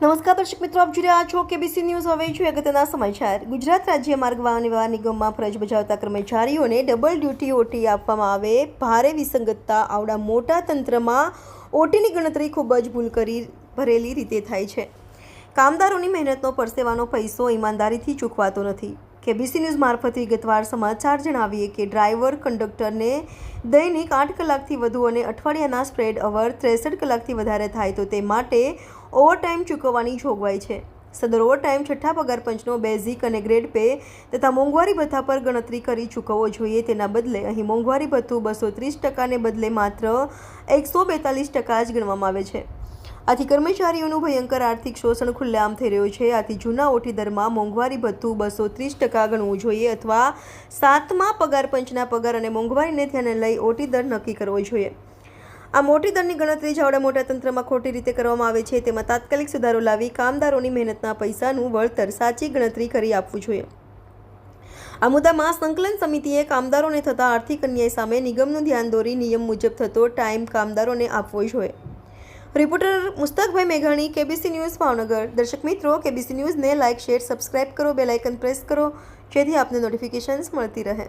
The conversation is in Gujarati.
નમસ્કાર દર્શક મિત્રો, આપ જોઈ રહ્યા છો કેબીસી ન્યૂઝ હવે જોઈએ અગત્યના સમાચાર. ગુજરાત રાજ્ય માર્ગ વાહન વ્યવહાર નિગમમાં ફરજ બજાવતા કર્મચારીઓને ડબલ ડ્યુટી ઓટી આપવામાં આવે. ભારે વિસંગતતા આવડા મોટા તંત્રમાં ઓટીની ગણતરી ખૂબ જ ભૂલ કરી ભરેલી રીતે થાય છે. કામદારોની મહેનતનો પરસેવાનો પૈસો ઈમાનદારીથી ચૂકવાતો નથી. કેબીસી ન્યૂઝ મારફતે વિગતવાર સમાચાર જણાવીએ કે ડ્રાઈવર કંડક્ટરને દૈનિક આઠ કલાકથી વધુ અને અઠવાડિયાના સ્પ્રેડ અવર ત્રેસઠ કલાકથી વધારે થાય તો તે માટે ઓવરટાઈમ ચૂકવવાની જોગવાઈ છે. સદર ઓવરટાઈમ છઠ્ઠા પગાર પંચનો બેઝિક અને ગ્રેડ પે તથા મોંઘવારી ભથ્થા પર ગણતરી કરી ચૂકવવો જોઈએ તેના બદલે અહીં મોંઘવારી ભથ્થું બસો ત્રીસ ટકાને બદલે માત્ર એકસો બેતાલીસ ટકા જ ગણવામાં આવે છે. આથી કર્મચારીઓનું ભયંકર આર્થિક શોષણ ખુલ્લેઆમ થઈ રહ્યું છે. આથી જૂના ઓઠી દરમાં મોંઘવારી ભથ્થું બસો ત્રીસ ટકા ગણવું જોઈએ અથવા સાતમા પગાર પંચના પગાર અને મોંઘવારીને ધ્યાને લઈ ઓટી દર નક્કી કરવો જોઈએ. આ મોટી દરની ગણતરી જાવડા મોટા તંત્રમાં ખોટી રીતે કરવામાં આવે છે. તેમાં તાત્કાલિક સુધારો લાવી કામદારોની મહેનતના પૈસાનું વળતર સાચી ગણતરી કરી આપવું જોઈએ. આ મુદ્દામાં સંકલન સમિતિએ કામદારોને થતા આર્થિક અન્યાય સામે નિગમનું ધ્યાન દોરી નિયમ મુજબ થતો ટાઈમ કામદારોને આપવો જોઈએ. રિપોર્ટર મુસ્તકભાઈ મેઘાણી, કેબીસી ન્યૂઝ ભાવનગર. દર્શક મિત્રો, કેબીસી ન્યૂઝને લાઇક, શેર, સબસ્ક્રાઇબ કરો. બેલાઇકન પ્રેસ કરો. જેથી આપને નોટિફિકેશન્સ મળતી રહે.